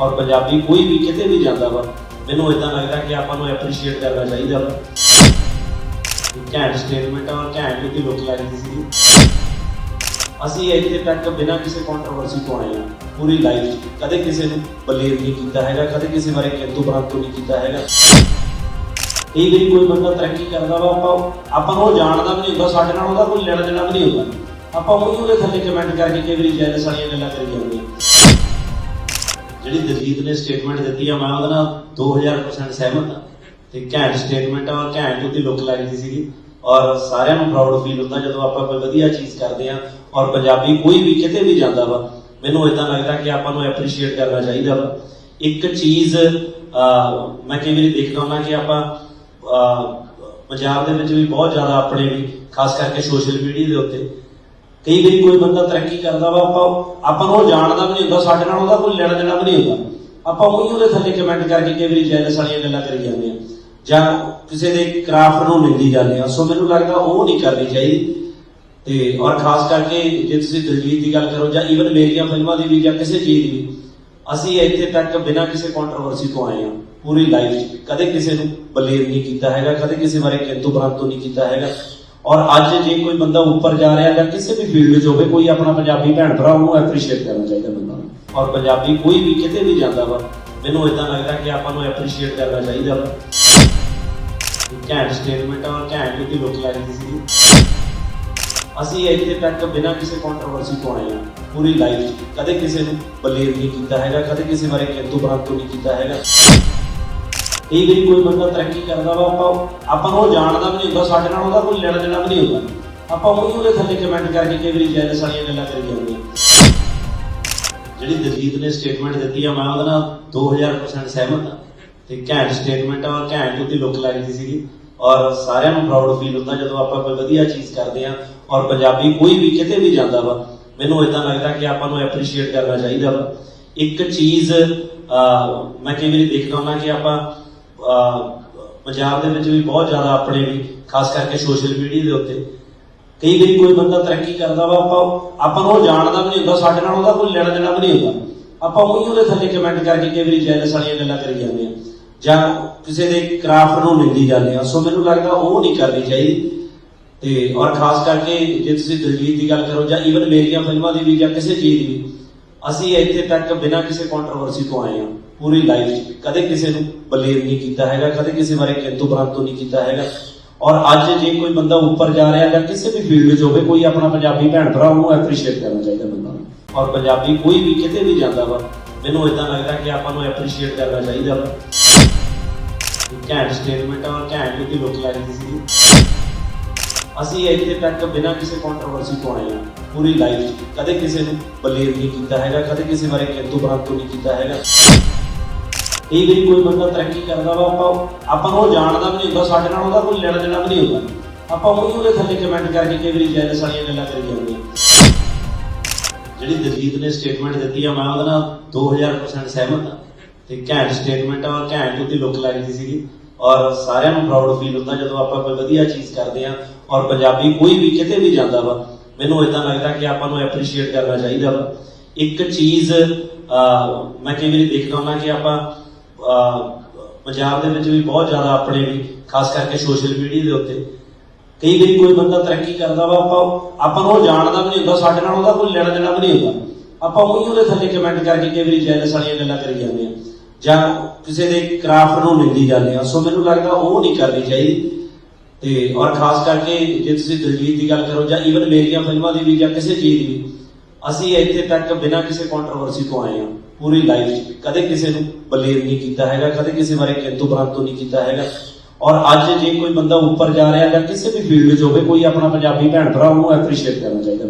ਔਰ ਪੰਜਾਬੀ ਕੋਈ ਵੀ ਕਿਤੇ ਵੀ ਜਾਂਦਾ ਵਾ, ਮੈਨੂੰ ਇਦਾਂ ਲੱਗਦਾ ਕਿ ਆਪਾਂ ਨੂੰ ਐਪਰੀਸ਼ੀਏਟ ਕਰਨਾ ਚਾਹੀਦਾ ਵਾ। ਘੈਂਟ ਸਟੇਟਮੈਂਟ ਔਰ ਘੈਂਟ ਦੀ ਲੁੱਕ ਲੱਗਦੀ ਸੀ। ਅਸੀਂ ਇੱਥੇ ਤੱਕ ਬਿਨਾਂ ਕਿਸੇ ਕੰਟਰੋਵਰਸੀ ਤੋਂ ਆਏ ਹਾਂ, ਪੂਰੀ ਲਾਈਫ ਕਦੇ ਕਿਸੇ ਨੂੰ ਬਲੀਵ ਨਹੀਂ ਕੀਤਾ ਹੈਗਾ, ਕਦੇ ਕਿਸੇ ਬਾਰੇ ਕਿੰਤੂ ਪਰੰਤੂ ਨਹੀਂ ਕੀਤਾ ਹੈਗਾ। ਕਈ ਵਾਰੀ ਕੋਈ ਬੰਦਾ ਤਰੱਕੀ ਕਰਦਾ ਵਾ, ਆਪਾਂ ਆਪਾਂ ਨੂੰ ਜਾਣਦਾ ਵੀ ਨਹੀਂ ਹੁੰਦਾ, ਸਾਡੇ ਨਾਲ ਉਹਦਾ ਕੋਈ ਲੈਣਾ ਦੇਣਾ ਵੀ ਨਹੀਂ ਹੁੰਦਾ। ਆਪਾਂ ਉਹੀ ਉਹਦੇ ਥੱਲੇ ਕਮੈਂਟ ਕਰਕੇ ਕਈ ਵਾਰੀ ਜੈਲਸ ਵਾਲੀਆਂ ਗੱਲਾਂ ਕਰੀ ਜਾਂਦੇ ਜਿਹੜੀ ਦਲਜੀਤ ਨੇ ਸਟੇਟਮੈਂਟ ਦਿੱਤੀ ਆ, ਮੈਂ ਉਹਦੇ ਨਾਲ 2000% ਸਹਿਮਤ ਹਾਂ ਤੇ ਘੈਂਟ ਸਟੇਟਮੈਂਟ ਆ ਔਰ ਘੈਂਟ ਉਹਦੀ ਲੁੱਕ ਲੱਗਦੀ ਸੀਗੀ। ਔਰ ਸਾਰਿਆਂ ਨੂੰ ਪ੍ਰਾਊਡ ਫੀਲ ਹੁੰਦਾ ਜਦੋਂ ਆਪਾਂ ਕੋਈ ਵਧੀਆ ਚੀਜ਼ ਕਰਦੇ ਆ ਔਰ ਪੰਜਾਬੀ ਕੋਈ ਵੀ ਕਿਤੇ ਵੀ ਜਾਂਦਾ ਵਾ, ਮੈਨੂੰ ਇਦਾਂ ਲੱਗਦਾ ਕਿ ਆਪਾਂ ਨੂੰ ਐਪਰੀਸ਼ੀਏਟ ਕਰਨਾ ਚਾਹੀਦਾ ਵਾ। ਇੱਕ ਚੀਜ਼ ਮੈਂ ਕਈ ਵਾਰੀ ਦੇਖਦਾ ਹੁੰਦਾ ਕਿ ਆਪਾਂ ਪੰਜਾਬ ਦੇ ਵਿੱਚ ਵੀ ਬਹੁਤ ਜ਼ਿਆਦਾ ਆਪਣੇ ਵੀ, ਖਾਸ ਕਰਕੇ ਸੋਸ਼ਲ ਮੀਡੀਆ ਦੇ ਉੱਤੇ ਕਈ ਵਾਰੀ ਕੋਈ ਬੰਦਾ ਤਰੱਕੀ ਕਰਦਾ ਵਾ, ਆਪਾਂ ਆਪਾਂ ਨੂੰ ਉਹ ਜਾਣਦਾ ਵੀ ਨਹੀਂ ਹੁੰਦਾ, ਸਾਡੇ ਨਾਲ ਉਹਦਾ ਕੋਈ ਲੈਣਾ ਦੇਣਾ ਵੀ ਨਹੀਂ ਹੁੰਦਾ। ਆਪਾਂ ਉਹੀ ਉਹਦੇ ਥੱਲੇ ਕਮੈਂਟ ਕਰਕੇ ਕਈ ਵਾਰੀ ਜੈਲਸ ਵਾਲੀਆਂ ਗੱਲਾਂ ਕਰੀ ਜਾਂਦੇ ਆ ਜਾਂ ਕਿਸੇ ਦੇ ਕਰਾਫਟ ਨੂੰ ਨਿੰਦੀ ਜਾਂਦੇ ਆ ਸੋ ਮੈਨੂੰ ਲੱਗਦਾ ਉਹ ਨਹੀਂ ਕਰਨੀ ਚਾਹੀਦੀ। ਤੇ ਔਰ ਖਾਸ ਕਰਕੇ ਜੇ ਤੁਸੀਂ ਦਿਲਜੀਤ ਦੀ ਗੱਲ ਕਰੋ ਜਾਂ ਈਵਨ ਮੇਰੀਆਂ ਫਿਲਮਾਂ ਦੀ ਵੀ ਜਾਂ ਕਿਸੇ ਚੀਜ਼ ਦੀ ਵੀ, ਅਸੀਂ ਇੱਥੇ ਤੱਕ ਬਿਨਾਂ ਕਿਸੇ ਕੰਟਰੋਵਰਸੀ ਤੋਂ ਆਏ ਹਾਂ। ਪੂਰੀ ਲਾਈਫ 'ਚ ਕਦੇ ਕਿਸੇ ਨੂੰ ਬਲੀਵ ਨਹੀਂ ਕੀਤਾ ਹੈਗਾ, ਕਦੇ ਕਿਸੇ ਬਾਰੇ ਕਿੰਤੂ ਪਰੰਤੂ ਨਹੀਂ ਕੀਤਾ ਹੈਗਾ। ਔਰ ਅੱਜ ਜੇ ਕੋਈ ਬੰਦਾ ਉੱਪਰ ਜਾ ਰਿਹਾ ਜਾਂ ਕਿਸੇ ਵੀ ਫੀਲਡ 'ਚ ਹੋਵੇ, ਕੋਈ ਆਪਣਾ ਪੰਜਾਬੀ ਭੈਣ ਭਰਾ ਉਹਨੂੰ ਐਪਰੀਸ਼ੀਏਟ ਕਰਨਾ ਚਾਹੀਦਾ ਬੰਦਾ। ਔਰ ਪੰਜਾਬੀ ਕੋਈ ਵੀ ਕਿਤੇ ਵੀ ਜਾਂਦਾ ਵਾ, ਮੈਨੂੰ ਇਦਾਂ ਲੱਗਦਾ ਕਿ ਆਪਾਂ ਨੂੰ ਐਪਰੀਸ਼ੀਏਟ ਕਰਨਾ ਚਾਹੀਦਾ ਵਾ। ਘੈਂਟ ਸਟੇਟਮੈਂਟ ਔਰ ਘੈਂਟ ਉਹਦੀ ਲੁੱਕ ਲੱਗਦੀ ਸੀ। ਅਸੀਂ ਇੱਥੇ ਤੱਕ ਬਿਨਾਂ ਕਿਸੇ ਕੰਟਰੋਵਰਸੀ ਤੋਂ ਆਏ ਹਾਂ, ਪੂਰੀ ਲਾਈਫ ਕਦੇ ਕਿਸੇ ਨੂੰ ਬਲੀਵ ਨਹੀਂ ਕੀਤਾ ਹੈਗਾ, ਕਦੇ ਕਿਸੇ ਬਾਰੇ ਕਿੰਤੂ ਪਰੰਤੂ ਨਹੀਂ ਕੀਤਾ ਹੈਗਾ। ਕਈ ਵਾਰੀ ਕੋਈ ਬੰਦਾ ਤਰੱਕੀ ਕਰਦਾ ਵਾ ਆਪਾਂ ਆਪਾਂ ਨੂੰ ਉਹ ਜਾਣਦਾ ਵੀ ਨਹੀਂ ਹੁੰਦਾ ਸਾਡੇ ਨਾਲ ਉਹਦਾ ਕੋਈ ਲੈਣਾ ਦੇਣਾ ਵੀ ਨਹੀਂ ਹੁੰਦਾ। ਆਪਾਂ ਉਹੀ ਉਹਦੇ ਥੱਲੇ ਕਮੈਂਟ ਕਰਕੇ ਕਈ ਵਾਰੀ ਜੈਲਸ ਵਾਲੀਆਂ ਗੱਲਾਂ ਕਰੀ ਜਾਂਦੇ ਜਿਹੜੀ ਦਲਜੀਤ ਨੇ ਸਟੇਟਮੈਂਟ ਦਿੱਤੀ ਆ ਮੈਂ ਉਹਦੇ ਨਾਲ 2000% ਸਹਿਮਤ ਹਾਂ। ਤੇ ਘੈਂਟ ਸਟੇਟਮੈਂਟ ਆ ਘੈਂਟ ਉਹਦੀ ਲੁੱਕ ਲੱਗਦੀ ਸੀਗੀ। ਔਰ ਸਾਰਿਆਂ ਨੂੰ ਪ੍ਰਾਊਡ ਫੀਲ ਹੁੰਦਾ ਜਦੋਂ ਆਪਾਂ ਕੋਈ ਵਧੀਆ ਚੀਜ਼ ਕਰਦੇ ਆ ਔਰ ਪੰਜਾਬੀ ਕੋਈ ਵੀ ਕਿਤੇ ਵੀ ਜਾਂਦਾ ਵਾ ਮੈਨੂੰ ਇਦਾਂ ਲੱਗਦਾ ਕਿ ਆਪਾਂ ਨੂੰ ਐਪਰੀਸ਼ੀਏਟ ਕਰਨਾ ਚਾਹੀਦਾ ਵਾ। ਇੱਕ ਚੀਜ਼ ਅਹ, ਮੈਂ ਕਈ ਵਾਰੀ ਦੇਖਦਾ ਹੁੰਦਾ ਕਿ ਆਪਾਂ ਪੰਜਾਬ ਦੇ ਵਿੱਚ ਵੀ ਬਹੁਤ ਜ਼ਿਆਦਾ ਆਪਣੇ ਵੀ, ਖਾਸ ਕਰਕੇ ਸੋਸ਼ਲ ਮੀਡੀਆ ਦੇ ਉੱਤੇ। ਕਈ ਵਾਰੀ ਕੋਈ ਬੰਦਾ ਤਰੱਕੀ ਕਰਦਾ ਵਾ, ਆਪਾਂ ਆਪਾਂ ਨੂੰ ਜਾਣਦਾ ਵੀ ਨਹੀਂ ਹੁੰਦਾ, ਸਾਡੇ ਨਾਲ ਉਹਦਾ ਕੋਈ ਲੈਣਾ ਦੇਣਾ ਵੀ ਨਹੀਂ ਹੁੰਦਾ। ਆਪਾਂ ਉਹੀ ਉਹਦੇ ਥੱਲੇ ਕਮੈਂਟ ਕਰਕੇ ਕਈ ਵਾਰੀ ਜੈਲਸ ਵਾਲੀਆਂ ਗੱਲਾਂ ਕਰੀ ਜਾਂਦੇ ਆ ਜਾਂ ਕਿਸੇ ਦੇ ਕਰਾਫਟ ਨੂੰ ਨਿੰਦੀ ਜਾਂਦੇ ਆ ਸੋ ਮੈਨੂੰ ਲੱਗਦਾ ਉਹ ਨਹੀਂ ਕਰਨੀ ਚਾਹੀਦੀ। ਤੇ ਔਰ ਖਾਸ ਕਰਕੇ ਜੇ ਤੁਸੀਂ ਦਿਲਜੀਤ ਦੀ ਗੱਲ ਕਰੋ ਜਾਂ ਈਵਨ ਮੇਰੀਆਂ ਫਿਲਮਾਂ ਦੀ ਵੀ ਜਾਂ ਕਿਸੇ ਚੀਜ਼ ਦੀ ਵੀ ਅਸੀਂ ਇੱਥੇ ਤੱਕ ਬਿਨਾਂ ਕਿਸੇ ਕੰਟਰੋਵਰਸੀ ਤੋਂ ਆਏ ਹਾਂ। ਪੂਰੀ ਲਾਈਫ ਕਦੇ ਕਿਸੇ ਨੂੰ ਬਲੀਵ ਨਹੀਂ ਕੀਤਾ ਹੈਗਾ, ਕਦੇ ਕਿਸੇ ਬਾਰੇ ਕਿੰਤੂ ਪਰੰਤੂ ਨਹੀਂ ਕੀਤਾ ਹੈਗਾ। ਔਰ ਅੱਜ ਜੇ ਕੋਈ ਬੰਦਾ ਉੱਪਰ ਜਾ ਰਿਹਾ ਜਾਂ ਕਿਸੇ ਵੀ ਫੀਲਡ 'ਚ ਹੋਵੇ, ਕੋਈ ਆਪਣਾ ਪੰਜਾਬੀ ਭੈਣ ਭਰਾ, ਉਹਨੂੰ ਐਪਰੀਸ਼ੀਏਟ ਕਰਨਾ ਚਾਹੀਦਾ ਬੰਦਾ। ਔਰ ਪੰਜਾਬੀ ਕੋਈ ਵੀ ਕਿਤੇ ਵੀ ਜਾਂਦਾ ਵਾ, ਮੈਨੂੰ ਇਦਾਂ ਲੱਗਦਾ ਕਿ ਆਪਾਂ ਨੂੰ ਐਪਰੀਸ਼ੀਏਟ ਕਰਨਾ ਚਾਹੀਦਾ ਵਾ। ਘੈਂਟ ਸਟੇਟਮੈਂਟ ਔਰ ਘੈਂਟ ਉਹਦੀ ਲੁੱਕ ਲੱਗਦੀ ਸੀ। ਅਸੀਂ ਇੱਥੇ ਤੱਕ ਬਿਨਾਂ ਕਿਸੇ ਕੰਟਰੋਵਰਸੀ ਤੋਂ ਆਏ ਹਾਂ। ਪੂਰੀ ਲਾਈਫ ਕਦੇ ਕਿਸੇ ਨੂੰ ਬਲੀਵ ਨਹੀਂ ਕੀਤਾ ਹੈਗਾ, ਕਦੇ ਕਿਸੇ ਬਾਰੇ ਕਿੰਤੂ ਪਰੰਤੂ ਨਹੀਂ ਕੀਤਾ ਹੈਗਾ। ਕਈ ਵਾਰੀ ਕੋਈ ਬੰਦਾ ਤਰੱਕੀ ਕਰਦਾ ਵਾ, ਆਪਾਂ ਆਪਾਂ ਉਹ ਜਾਣਦਾ ਵੀ ਨਹੀਂ ਹੁੰਦਾ, ਸਾਡੇ ਨਾਲ ਉਹਦਾ ਕੋਈ ਲੈਣਾ ਦੇਣਾ ਵੀ ਨਹੀਂ ਹੁੰਦਾ। ਆਪਾਂ ਉਹੀ ਉਹਦੇ ਥੱਲੇ ਕਮੈਂਟ ਕਰਕੇ ਕਈ ਵਾਰੀ ਜੈਲਸ ਵਾਲੀਆਂ ਗੱਲਾਂ ਕਰੀ ਜਾਂਦੇ ਜਿਹੜੀ ਦਲਜੀਤ ਨੇ ਸਟੇਟਮੈਂਟ ਦਿੱਤੀ ਆ, ਮੈਂ ਉਹਦੇ ਨਾਲ 2000% ਸਹਿਮਤ ਹਾਂ। ਤੇ ਘੈਂਟ ਸਟੇਟਮੈਂਟ ਆ, ਘੈਂਟ ਉਹਦੀ ਲੁੱਕ ਲੱਗਦੀ ਸੀਗੀ। ਔਰ ਸਾਰਿਆਂ ਨੂੰ ਪ੍ਰਾਊਡ ਫੀਲ ਹੁੰਦਾ ਜਦੋਂ ਆਪਾਂ ਕੋਈ ਵਧੀਆ ਚੀਜ਼ ਕਰਦੇ ਆ ਔਰ ਪੰਜਾਬੀ ਕੋਈ ਵੀ ਕਿਤੇ ਵੀ ਜਾਂਦਾ ਵਾ ਮੈਨੂੰ ਇਦਾਂ ਲੱਗਦਾ ਕਿ ਆਪਾਂ ਨੂੰ ਐਪਰੀਸ਼ੀਏਟ ਕਰਨਾ ਚਾਹੀਦਾ ਵਾ। ਇੱਕ ਚੀਜ਼ ਮੈਂ ਕਈ ਵਾਰੀ ਦੇਖਦਾ ਹੁੰਦਾ ਕਿ ਆਪਾਂ ਅਹ, ਪੰਜਾਬ ਦੇ ਵਿੱਚ ਵੀ ਬਹੁਤ ਜ਼ਿਆਦਾ ਆਪਣੇ ਵੀ ਖਾਸ ਕਰਕੇ ਸੋਸ਼ਲ ਮੀਡੀਆ ਦੇ ਉੱਤੇ ਕਈ ਵਾਰੀ ਕੋਈ ਬੰਦਾ ਤਰੱਕੀ ਕਰਦਾ ਵਾ ਆਪਾਂ ਆਪਾਂ ਨੂੰ ਉਹ ਜਾਣਦਾ ਵੀ ਨਹੀਂ ਹੁੰਦਾ ਸਾਡੇ ਨਾਲ ਉਹਦਾ ਕੋਈ ਲੈਣਾ ਦੇਣਾ ਵੀ ਨਹੀਂ ਹੁੰਦਾ। ਆਪਾਂ ਉਹੀ ਉਹਦੇ ਥੱਲੇ ਕਮੈਂਟ ਕਰਕੇ ਕਈ ਵਾਰੀ ਜੈਲਸ ਵਾਲੀਆਂ ਗੱਲਾਂ ਕਰੀ ਜਾਂਦੇ ਆ ਜਾਂ ਕਿਸੇ ਦੇ ਕਰਾਫਟ ਨੂੰ ਨਿੰਦੀ ਜਾਂਦੇ ਆ। ਸੋ ਮੈਨੂੰ ਲੱਗਦਾ ਉਹ ਨਹੀਂ ਕਰਨੀ ਚਾਹੀਦੀ। ਤੇ ਔਰ ਖਾਸ ਕਰਕੇ ਜੇ ਤੁਸੀਂ ਦਿਲਜੀਤ ਦੀ ਗੱਲ ਕਰੋ ਜਾਂ ਈਵਨ ਮੇਰੀਆਂ ਫਿਲਮਾਂ ਦੀ ਵੀ ਜਾਂ ਕਿਸੇ ਚੀਜ਼ ਦੀ ਅਸੀਂ ਇੱਥੇ ਤੱਕ ਬਿਨਾਂ ਕਿਸੇ ਕੰਟਰੋਵਰਸੀ ਤੋਂ ਆਏ ਹਾਂ। ਪੂਰੀ ਲਾਈਫ 'ਚ ਕਦੇ ਕਿਸੇ ਨੂੰ ਬਲੀਵ ਨਹੀਂ ਕੀਤਾ ਹੈਗਾ, ਕਦੇ ਕਿਸੇ ਬਾਰੇ ਕਿੰਤੂ ਪਰੰਤੂ ਨਹੀਂ ਕੀਤਾ ਹੈਗਾ। ਔਰ ਅੱਜ ਜੇ ਕੋਈ ਬੰਦਾ ਉੱਪਰ ਜਾ ਰਿਹਾ ਜਾਂ ਕਿਸੇ ਵੀ ਫੀਲਡ 'ਚ ਹੋਵੇ, ਕੋਈ ਆਪਣਾ ਪੰਜਾਬੀ ਭੈਣ ਭਰਾ ਉਹਨੂੰ ਐਪਰੀਸ਼ੀਏਟ ਕਰਨਾ ਚਾਹੀਦਾ।